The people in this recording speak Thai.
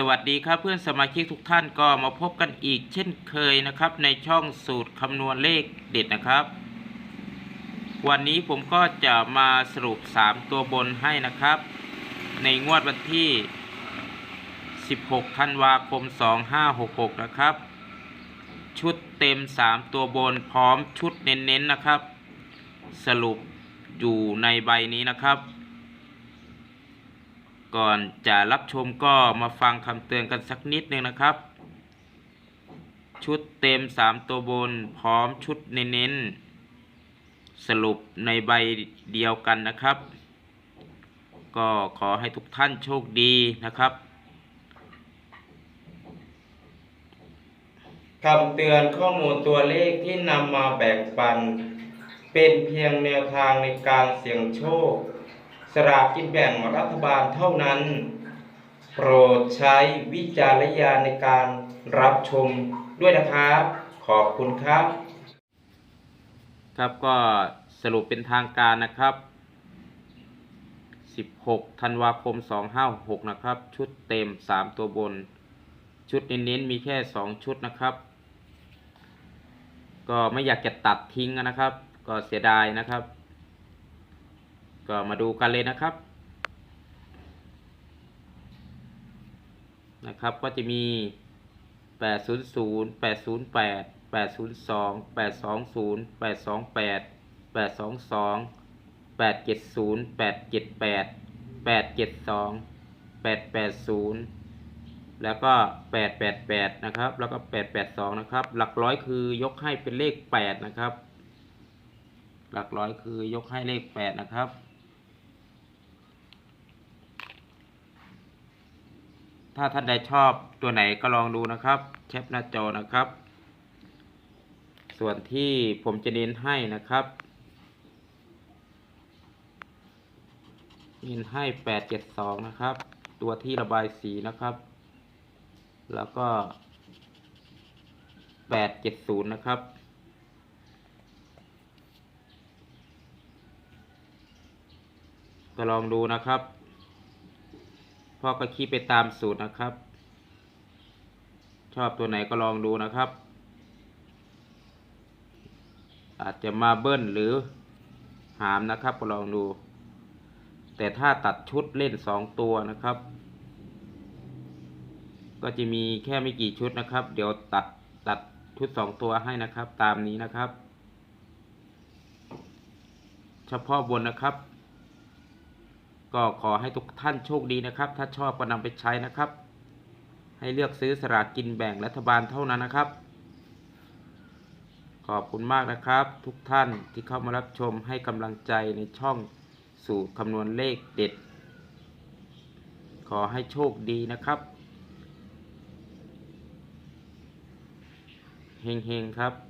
สวัสดีครับเพื่อนสมาชิกทุกท่านก็มาพบกันอีกเช่นเคยนะครับ ในช่องสูตรคำนวณเลขเด็ดนะครับ วันนี้ผมก็จะมาสรุป 3 ตัวบนให้นะครับ ในงวดวันที่ 16 ธันวาคม 2566 นะครับ ชุดเต็ม 3 ตัวบนพร้อมชุดเน้นๆนะครับ สรุปอยู่ในใบนี้นะครับ ก่อนจะรับชมก็มาฟังคำเตือนกันสักนิดนึงนะครับ ชุดเต็ม 3 ตัวบนพร้อมชุดเน้นๆสรุปในใบเดียวกันนะครับ ก็ขอให้ทุกท่านโชคดีนะครับคำเตือนข้อมูลตัวเลขที่นำมาแบ่งปัน เป็นเพียงแนวทางในการเสี่ยงโชค สลากกินแบ่งรัฐบาลเท่านั้น โปรดใช้วิจารณญาณในการรับชมด้วยนะครับ ขอบคุณครับ ครับก็สรุปเป็นทางการนะครับ 16 ธันวาคม 2566นะครับ ชุดเต็ม 3 ตัวบน ชุดเน้นๆมีแค่ 2 ชุดนะครับ ก็ไม่อยากจะตัดทิ้งนะครับ ก็เสียดายนะครับ ก็มาดูกันเลยนะครับ นะครับก็จะมี 800 808 802 820 828 822 870 878 872 880 แล้วก็ 888 นะครับ แล้วก็ 882 นะครับ หลักร้อยคือยกให้เป็นเลข 8 นะครับ หลักร้อยคือยกให้เลข 8 นะครับ ถ้าท่านใดชอบตัวไหนก็ลองดูนะครับแคปหน้าจอนะครับ ส่วนที่ผมจะเน้นให้นะครับเน้นให้แปดเจ็ดสองนะครับ ตัวที่ระบายสีนะครับ แล้วก็แปดเจ็ดศูนย์นะครับก็ลองดูนะครับ พ่อก็คิดไปตามสูตรนะครับ ชอบตัวไหนก็ลองดูนะครับ อาจจะมาเบิ้ลหรือหามนะครับก็ลองดู แต่ถ้าตัดชุดเล่นสองตัวนะครับ ก็จะมีแค่ไม่กี่ชุดนะครับ เดี๋ยวตัดตัดชุดสองตัวให้นะครับ ตามนี้นะครับ เฉพาะบนนะครับ ก็ขอให้ทุกท่านโชคดีนะครับ ถ้าชอบก็นำไปใช้นะครับ ให้เลือกซื้อสลากกินแบ่งรัฐบาลเท่านั้นนะครับ ขอบคุณมากนะครับ ทุกท่านที่เข้ามารับชมให้กำลังใจในช่องสู่คำนวณเลขเด็ด ขอให้โชคดีนะครับเฮงๆครับ